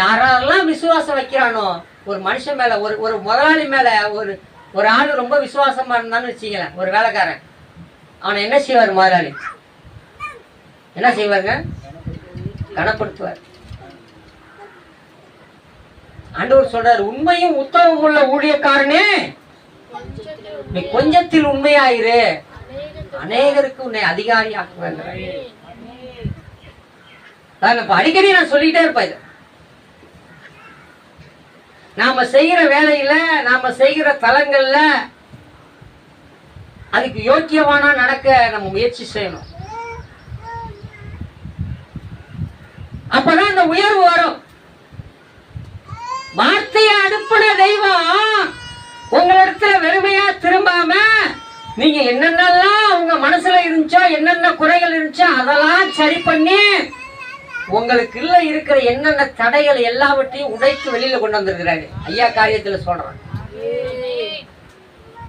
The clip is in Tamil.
யாரெல்லாம் விசுவாசம் வைக்கிறானோ ஒரு மனுஷன் மேலே ஒரு ஒரு முதலாளி மேலே ஒரு ஒரு ஆள் ரொம்ப விசுவாசமாக இருந்தான்னு வச்சுங்களேன் ஒரு வேலைக்காரன். அவனை என்ன செய்வார் முதலாளி? என்ன செய்வாருங்க? கனப்படுத்துவார். ஆண்டவர் சொல்றார் உண்மையும் உத்தமம் உள்ள ஊழியக்காரனே நீ கொஞ்சத்தில் உண்மையாயிரு. அநேகருக்கு உன்னை அதிகாரி ஆக்குவேன் அடிக்கடி நான் சொல்லிட்டே இருப்பேன் நாம செய்கிற வேலையில நாம செய்கிற தலங்கள்ல அதுக்கு யோக்கியமானா நடக்க நம்ம முயற்சி செய்யணும். அப்பதான் அந்த உயர்வு வரும். வார்த்தையை அனுப்புன தெய்வம் உங்களிடத்துல வெறுமையா திரும்பாம நீங்க என்னென்னலாம் உங்க மனசுல இருந்துச்சோ என்னென்ன குறைகள் இருந்துச்சோ அதெல்லாம் சரி பண்ணி உங்களுக்கு உங்களுக்குள்ள இருக்கிற என்னென்ன தடைகள் எல்லாவற்றையும் உடைத்து வெளியில கொண்டு வந்திருக்கிறாரு. ஐயா காரியத்துல சொல்றேன்.